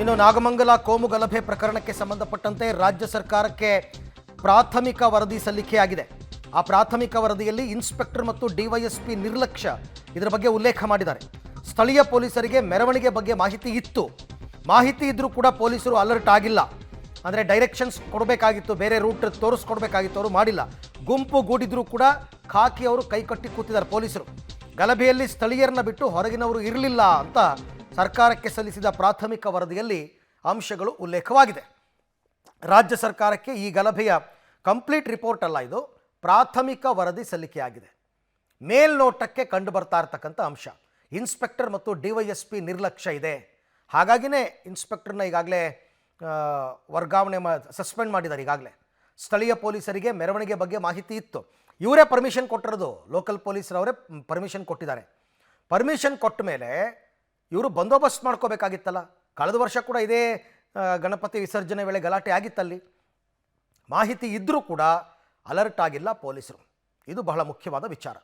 ಇನ್ನು ನಾಗಮಂಗಲ ಕೋಮು ಗಲಭೆ ಪ್ರಕರಣಕ್ಕೆ ಸಂಬಂಧಪಟ್ಟಂತೆ ರಾಜ್ಯ ಸರ್ಕಾರಕ್ಕೆ ಪ್ರಾಥಮಿಕ ವರದಿ ಸಲ್ಲಿಕೆಯಾಗಿದೆ. ಆ ಪ್ರಾಥಮಿಕ ವರದಿಯಲ್ಲಿ ಇನ್ಸ್ಪೆಕ್ಟರ್ ಮತ್ತು ಡಿವೈಎಸ್ಪಿ ನಿರ್ಲಕ್ಷ್ಯ ಇದರ ಬಗ್ಗೆ ಉಲ್ಲೇಖ ಮಾಡಿದ್ದಾರೆ. ಸ್ಥಳೀಯ ಪೊಲೀಸರಿಗೆ ಮೆರವಣಿಗೆ ಬಗ್ಗೆ ಮಾಹಿತಿ ಇತ್ತು. ಮಾಹಿತಿ ಇದ್ದರೂ ಕೂಡ ಪೊಲೀಸರು ಅಲರ್ಟ್ ಆಗಿಲ್ಲ. ಅಂದರೆ ಡೈರೆಕ್ಷನ್ಸ್ ಕೊಡಬೇಕಾಗಿತ್ತು, ಬೇರೆ ರೂಟ್ ತೋರಿಸ್ಕೊಡ್ಬೇಕಾಗಿತ್ತು, ಅವರು ಮಾಡಿಲ್ಲ. ಗುಂಪು ಗೂಡಿದ್ರೂ ಕೂಡ ಖಾಕಿ ಅವರು ಕೈಕಟ್ಟಿ ಕೂತಿದ್ದಾರೆ ಪೊಲೀಸರು. ಗಲಭೆಯಲ್ಲಿ ಸ್ಥಳೀಯರನ್ನ ಬಿಟ್ಟು ಹೊರಗಿನವರು ಇರಲಿಲ್ಲ ಅಂತ ಸರ್ಕಾರಕ್ಕೆ ಸಲ್ಲಿಸಿದ ಪ್ರಾಥಮಿಕ ವರದಿಯಲ್ಲಿ ಅಂಶಗಳು ಉಲ್ಲೇಖವಾಗಿದೆ. ರಾಜ್ಯ ಸರ್ಕಾರಕ್ಕೆ ಈ ಗಲಭೆಯ ಕಂಪ್ಲೀಟ್ ರಿಪೋರ್ಟ್ ಅಲ್ಲ ಇದು, ಪ್ರಾಥಮಿಕ ವರದಿ ಸಲ್ಲಿಕೆಯಾಗಿದೆ. ಮೇಲ್ನೋಟಕ್ಕೆ ಕಂಡು ಬರ್ತಾ ಇರ್ತಕ್ಕಂಥ ಅಂಶ, ಇನ್ಸ್ಪೆಕ್ಟರ್ ಮತ್ತು ಡಿ ವೈ ಎಸ್ ಪಿ ನಿರ್ಲಕ್ಷ್ಯ ಇದೆ. ಹಾಗಾಗಿನೇ ಇನ್ಸ್ಪೆಕ್ಟರ್ನ ಈಗಾಗಲೇ ವರ್ಗಾವಣೆ ಮಾ, ಸಸ್ಪೆಂಡ್ ಮಾಡಿದ್ದಾರೆ ಈಗಾಗಲೇ. ಸ್ಥಳೀಯ ಪೊಲೀಸರಿಗೆ ಮೆರವಣಿಗೆ ಬಗ್ಗೆ ಮಾಹಿತಿ ಇತ್ತು. ಇವರೇ ಪರ್ಮಿಷನ್ ಕೊಟ್ಟಿರೋದು, ಲೋಕಲ್ ಪೊಲೀಸರವರೇ ಪರ್ಮಿಷನ್ ಕೊಟ್ಟಿದ್ದಾರೆ. ಪರ್ಮಿಷನ್ ಕೊಟ್ಟ ಮೇಲೆ ಇವರು ಬಂದೋಬಸ್ತ್ ಮಾಡ್ಕೋಬೇಕಾಗಿತ್ತಲ್ಲ? ಕಳೆದ ವರ್ಷ ಕೂಡ ಇದೇ ಗಣಪತಿ ವಿಸರ್ಜನೆ ವೇಳೆ ಗಲಾಟೆ ಆಗಿತ್ತಲ್ಲಿ. ಮಾಹಿತಿ ಇದ್ದರೂ ಕೂಡ ಅಲರ್ಟ್ ಆಗಿಲ್ಲ ಪೊಲೀಸರು. ಇದು ಬಹಳ ಮುಖ್ಯವಾದ ವಿಚಾರ.